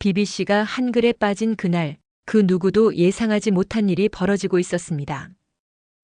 BBC가 한글에 빠진 그날, 그 누구도 예상하지 못한 일이 벌어지고 있었습니다.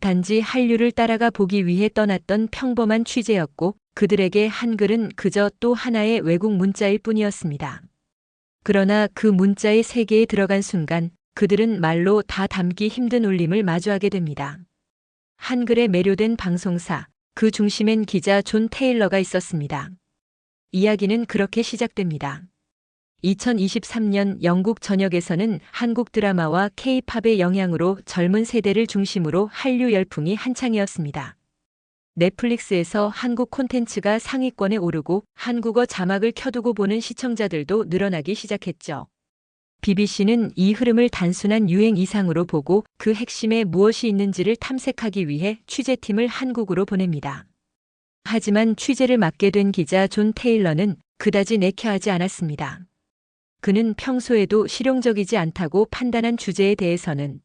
단지 한류를 따라가 보기 위해 떠났던 평범한 취재였고, 그들에게 한글은 그저 또 하나의 외국 문자일 뿐이었습니다. 그러나 그 문자의 세계에 들어간 순간, 그들은 말로 다 담기 힘든 울림을 마주하게 됩니다. 한글에 매료된 방송사, 그 중심엔 기자 존 테일러가 있었습니다. 이야기는 그렇게 시작됩니다. 2023년 영국 전역에서는 한국 드라마와 K-팝의 영향으로 젊은 세대를 중심으로 한류 열풍이 한창이었습니다. 넷플릭스에서 한국 콘텐츠가 상위권에 오르고 한국어 자막을 켜두고 보는 시청자들도 늘어나기 시작했죠. BBC는 이 흐름을 단순한 유행 이상으로 보고 그 핵심에 무엇이 있는지를 탐색하기 위해 취재팀을 한국으로 보냅니다. 하지만 취재를 맡게 된 기자 존 테일러는 그다지 내켜하지 않았습니다. 그는 평소에도 실용적이지 않다고 판단한 주제에 대해서는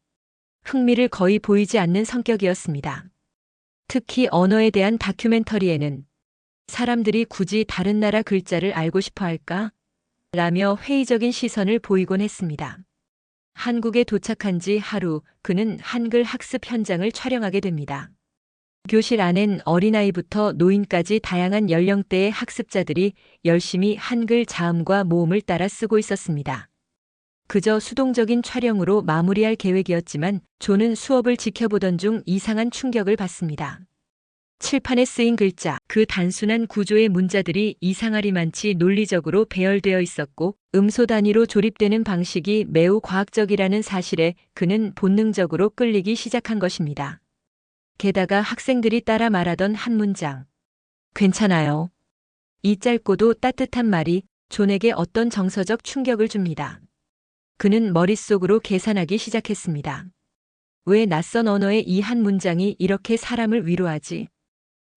흥미를 거의 보이지 않는 성격이었습니다. 특히 언어에 대한 다큐멘터리에는 사람들이 굳이 다른 나라 글자를 알고 싶어 할까? 라며 회의적인 시선을 보이곤 했습니다. 한국에 도착한 지 하루 그는 한글 학습 현장을 촬영하게 됩니다. 교실 안엔 어린아이부터 노인까지 다양한 연령대의 학습자들이 열심히 한글 자음과 모음을 따라 쓰고 있었습니다. 그저 수동적인 촬영으로 마무리할 계획이었지만 조는 수업을 지켜보던 중 이상한 충격을 받습니다. 칠판에 쓰인 글자, 그 단순한 구조의 문자들이 이상하리만치 논리적으로 배열되어 있었고 음소 단위로 조립되는 방식이 매우 과학적이라는 사실에 그는 본능적으로 끌리기 시작한 것입니다. 게다가 학생들이 따라 말하던 한 문장. 괜찮아요. 이 짧고도 따뜻한 말이 존에게 어떤 정서적 충격을 줍니다. 그는 머릿속으로 계산하기 시작했습니다. 왜 낯선 언어의 이 한 문장이 이렇게 사람을 위로하지?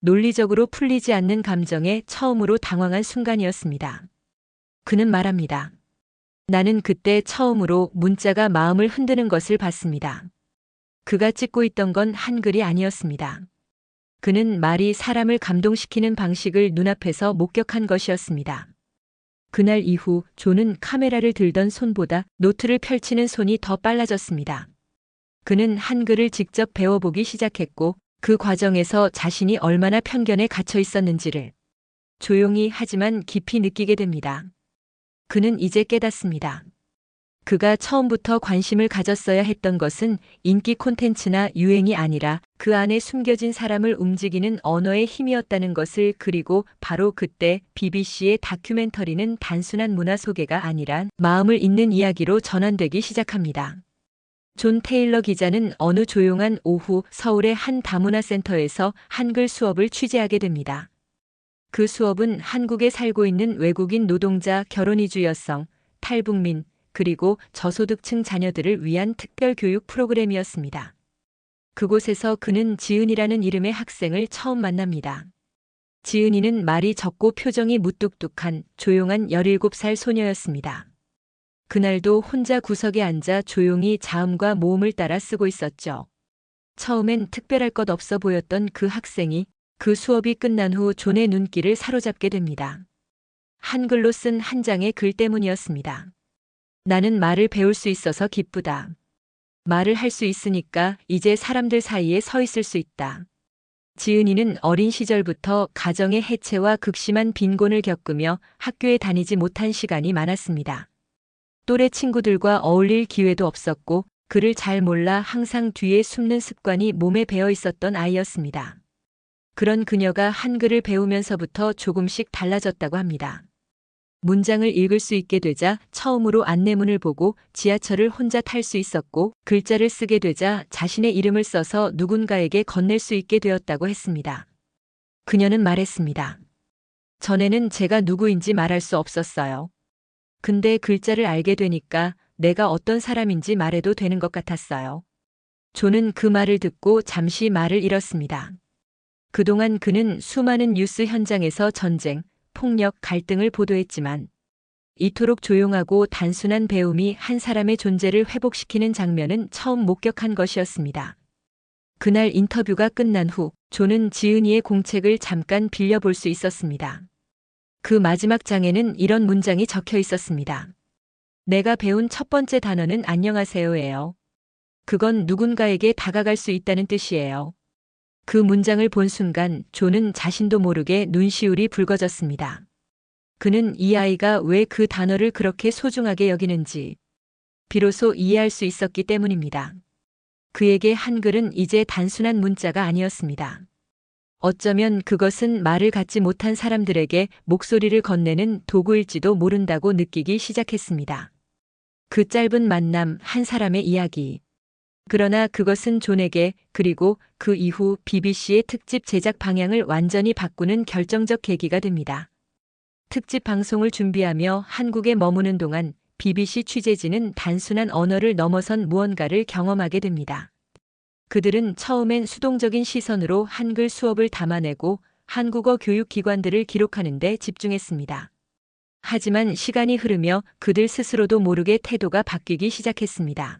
논리적으로 풀리지 않는 감정에 처음으로 당황한 순간이었습니다. 그는 말합니다. 나는 그때 처음으로 문자가 마음을 흔드는 것을 봤습니다. 그가 찍고 있던 건 한글이 아니었습니다. 그는 말이 사람을 감동시키는 방식을 눈앞에서 목격한 것이었습니다. 그날 이후 조는 카메라를 들던 손보다 노트를 펼치는 손이 더 빨라졌습니다. 그는 한글을 직접 배워보기 시작했고 그 과정에서 자신이 얼마나 편견에 갇혀 있었는지를 조용히 하지만 깊이 느끼게 됩니다. 그는 이제 깨닫습니다. 그가 처음부터 관심을 가졌어야 했던 것은 인기 콘텐츠나 유행이 아니라 그 안에 숨겨진 사람을 움직이는 언어의 힘이었다는 것을 그리고 바로 그때 BBC의 다큐멘터리는 단순한 문화 소개가 아니라 마음을 잇는 이야기로 전환되기 시작합니다. 존 테일러 기자는 어느 조용한 오후 서울의 한 다문화 센터에서 한글 수업을 취재하게 됩니다. 그 수업은 한국에 살고 있는 외국인 노동자 결혼 이주 여성, 탈북민, 그리고 저소득층 자녀들을 위한 특별 교육 프로그램이었습니다. 그곳에서 그는 지은이라는 이름의 학생을 처음 만납니다. 지은이는 말이 적고 표정이 무뚝뚝한 조용한 17살 소녀였습니다. 그날도 혼자 구석에 앉아 조용히 자음과 모음을 따라 쓰고 있었죠. 처음엔 특별할 것 없어 보였던 그 학생이 그 수업이 끝난 후 존의 눈길을 사로잡게 됩니다. 한글로 쓴 한 장의 글 때문이었습니다. 나는 말을 배울 수 있어서 기쁘다. 말을 할 수 있으니까 이제 사람들 사이에 서 있을 수 있다. 지은이는 어린 시절부터 가정의 해체와 극심한 빈곤을 겪으며 학교에 다니지 못한 시간이 많았습니다. 또래 친구들과 어울릴 기회도 없었고 그를 잘 몰라 항상 뒤에 숨는 습관이 몸에 배어 있었던 아이였습니다. 그런 그녀가 한글을 배우면서부터 조금씩 달라졌다고 합니다. 문장을 읽을 수 있게 되자 처음으로 안내문을 보고 지하철을 혼자 탈 수 있었고 글자를 쓰게 되자 자신의 이름을 써서 누군가에게 건넬 수 있게 되었다고 했습니다. 그녀는 말했습니다. 전에는 제가 누구인지 말할 수 없었어요. 근데 글자를 알게 되니까 내가 어떤 사람인지 말해도 되는 것 같았어요. 조는 그 말을 듣고 잠시 말을 잃었습니다. 그동안 그는 수많은 뉴스 현장에서 전쟁, 폭력, 갈등을 보도했지만 이토록 조용하고 단순한 배움이 한 사람의 존재를 회복시키는 장면은 처음 목격한 것이었습니다. 그날 인터뷰가 끝난 후 조는 지은이의 공책을 잠깐 빌려볼 수 있었습니다. 그 마지막 장에는 이런 문장이 적혀 있었습니다. 내가 배운 첫 번째 단어는 안녕하세요예요. 그건 누군가에게 다가갈 수 있다는 뜻이에요. 그 문장을 본 순간 조는 자신도 모르게 눈시울이 붉어졌습니다. 그는 이 아이가 왜 그 단어를 그렇게 소중하게 여기는지 비로소 이해할 수 있었기 때문입니다. 그에게 한글은 이제 단순한 문자가 아니었습니다. 어쩌면 그것은 말을 갖지 못한 사람들에게 목소리를 건네는 도구일지도 모른다고 느끼기 시작했습니다. 그 짧은 만남, 한 사람의 이야기. 그러나 그것은 존에게 그리고 그 이후 BBC의 특집 제작 방향을 완전히 바꾸는 결정적 계기가 됩니다. 특집 방송을 준비하며 한국에 머무는 동안 BBC 취재진은 단순한 언어를 넘어선 무언가를 경험하게 됩니다. 그들은 처음엔 수동적인 시선으로 한글 수업을 담아내고 한국어 교육기관들을 기록하는 데 집중했습니다. 하지만 시간이 흐르며 그들 스스로도 모르게 태도가 바뀌기 시작했습니다.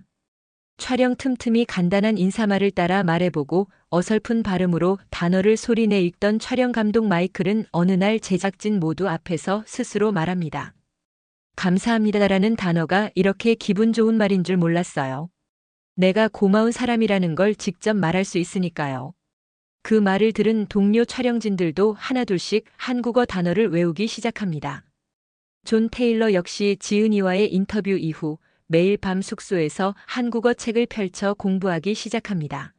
촬영 틈틈이 간단한 인사말을 따라 말해보고 어설픈 발음으로 단어를 소리내 읽던 촬영 감독 마이클은 어느 날 제작진 모두 앞에서 스스로 말합니다. 감사합니다라는 단어가 이렇게 기분 좋은 말인 줄 몰랐어요. 내가 고마운 사람이라는 걸 직접 말할 수 있으니까요. 그 말을 들은 동료 촬영진들도 하나둘씩 한국어 단어를 외우기 시작합니다. 존 테일러 역시 지은이와의 인터뷰 이후 매일 밤 숙소에서 한국어 책을 펼쳐 공부하기 시작합니다.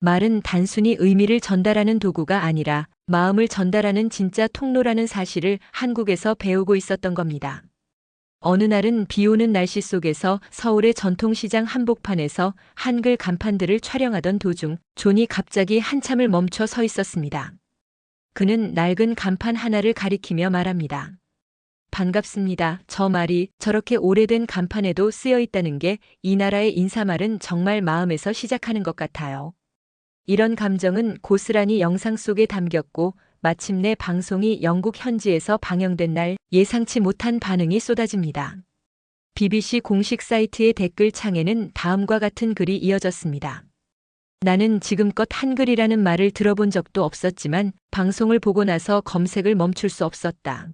말은 단순히 의미를 전달하는 도구가 아니라 마음을 전달하는 진짜 통로라는 사실을 한국에서 배우고 있었던 겁니다. 어느 날은 비 오는 날씨 속에서 서울의 전통시장 한복판에서 한글 간판들을 촬영하던 도중 존이 갑자기 한참을 멈춰 서 있었습니다. 그는 낡은 간판 하나를 가리키며 말합니다. 반갑습니다. 저 말이 저렇게 오래된 간판에도 쓰여 있다는 게 이 나라의 인사말은 정말 마음에서 시작하는 것 같아요. 이런 감정은 고스란히 영상 속에 담겼고 마침내 방송이 영국 현지에서 방영된 날 예상치 못한 반응이 쏟아집니다. BBC 공식 사이트의 댓글 창에는 다음과 같은 글이 이어졌습니다. 나는 지금껏 한글이라는 말을 들어본 적도 없었지만 방송을 보고 나서 검색을 멈출 수 없었다.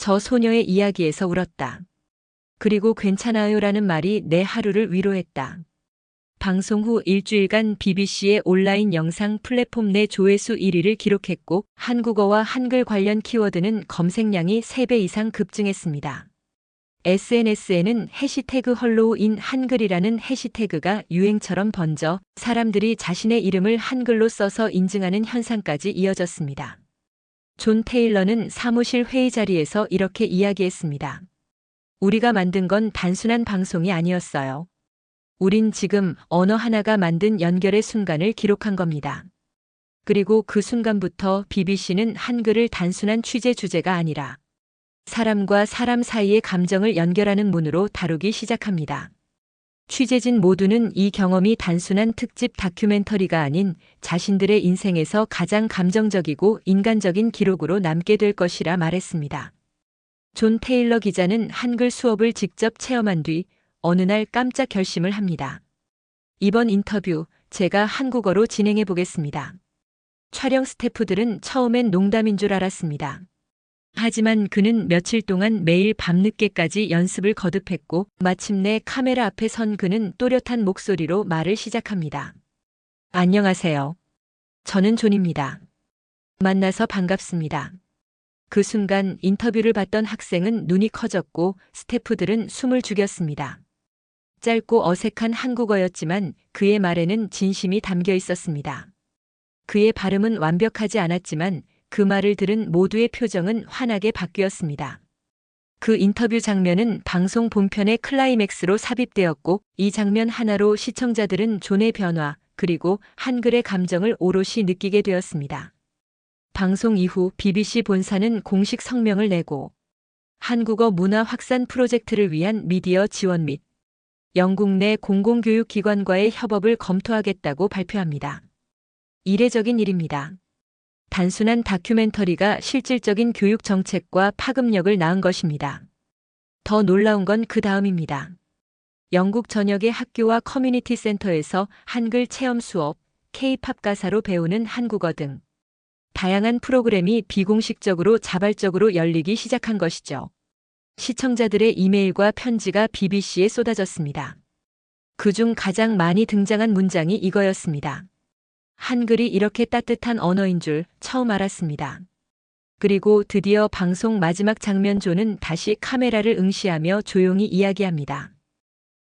저 소녀의 이야기에서 울었다. 그리고 괜찮아요라는 말이 내 하루를 위로했다. 방송 후 일주일간 BBC의 온라인 영상 플랫폼 내 조회수 1위를 기록했고 한국어와 한글 관련 키워드는 검색량이 3배 이상 급증했습니다. SNS에는 해시태그 헐로우인 한글이라는 해시태그가 유행처럼 번져 사람들이 자신의 이름을 한글로 써서 인증하는 현상까지 이어졌습니다. 존 테일러는 사무실 회의 자리에서 이렇게 이야기했습니다. 우리가 만든 건 단순한 방송이 아니었어요. 우린 지금 언어 하나가 만든 연결의 순간을 기록한 겁니다. 그리고 그 순간부터 BBC는 한글을 단순한 취재 주제가 아니라 사람과 사람 사이의 감정을 연결하는 문으로 다루기 시작합니다. 취재진 모두는 이 경험이 단순한 특집 다큐멘터리가 아닌 자신들의 인생에서 가장 감정적이고 인간적인 기록으로 남게 될 것이라 말했습니다. 존 테일러 기자는 한글 수업을 직접 체험한 뒤 어느 날 깜짝 결심을 합니다. 이번 인터뷰 제가 한국어로 진행해 보겠습니다. 촬영 스태프들은 처음엔 농담인 줄 알았습니다. 하지만 그는 며칠 동안 매일 밤늦게까지 연습을 거듭했고 마침내 카메라 앞에 선 그는 또렷한 목소리로 말을 시작합니다. 안녕하세요. 저는 존입니다. 만나서 반갑습니다. 그 순간 인터뷰를 받던 학생은 눈이 커졌고 스태프들은 숨을 죽였습니다. 짧고 어색한 한국어였지만 그의 말에는 진심이 담겨 있었습니다. 그의 발음은 완벽하지 않았지만 그 말을 들은 모두의 표정은 환하게 바뀌었습니다. 그 인터뷰 장면은 방송 본편의 클라이맥스로 삽입되었고 이 장면 하나로 시청자들은 존의 변화 그리고 한글의 감정을 오롯이 느끼게 되었습니다. 방송 이후 BBC 본사는 공식 성명을 내고 한국어 문화 확산 프로젝트를 위한 미디어 지원 및 영국 내 공공교육기관과의 협업을 검토하겠다고 발표합니다. 이례적인 일입니다. 단순한 다큐멘터리가 실질적인 교육 정책과 파급력을 낳은 것입니다. 더 놀라운 건 그 다음입니다. 영국 전역의 학교와 커뮤니티 센터에서 한글 체험 수업, K-팝 가사로 배우는 한국어 등 다양한 프로그램이 비공식적으로 자발적으로 열리기 시작한 것이죠. 시청자들의 이메일과 편지가 BBC에 쏟아졌습니다. 그중 가장 많이 등장한 문장이 이거였습니다. 한글이 이렇게 따뜻한 언어인 줄 처음 알았습니다. 그리고 드디어 방송 마지막 장면 조는 다시 카메라를 응시하며 조용히 이야기합니다.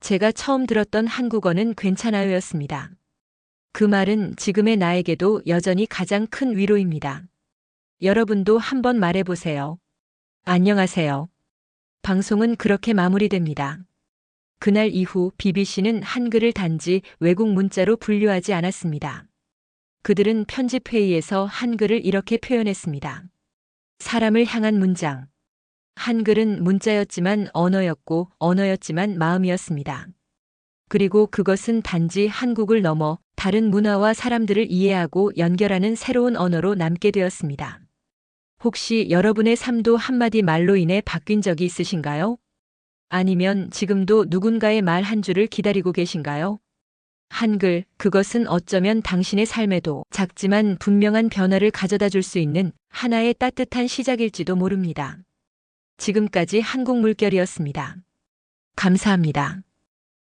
제가 처음 들었던 한국어는 괜찮아요였습니다. 그 말은 지금의 나에게도 여전히 가장 큰 위로입니다. 여러분도 한번 말해보세요. 안녕하세요. 방송은 그렇게 마무리됩니다. 그날 이후 BBC는 한글을 단지 외국 문자로 분류하지 않았습니다. 그들은 편집회의에서 한글을 이렇게 표현했습니다. 사람을 향한 문장. 한글은 문자였지만 언어였고 언어였지만 마음이었습니다. 그리고 그것은 단지 한국을 넘어 다른 문화와 사람들을 이해하고 연결하는 새로운 언어로 남게 되었습니다. 혹시 여러분의 삶도 한마디 말로 인해 바뀐 적이 있으신가요? 아니면 지금도 누군가의 말 한 줄을 기다리고 계신가요? 한글, 그것은 어쩌면 당신의 삶에도 작지만 분명한 변화를 가져다 줄 수 있는 하나의 따뜻한 시작일지도 모릅니다. 지금까지 한국 물결이었습니다. 감사합니다.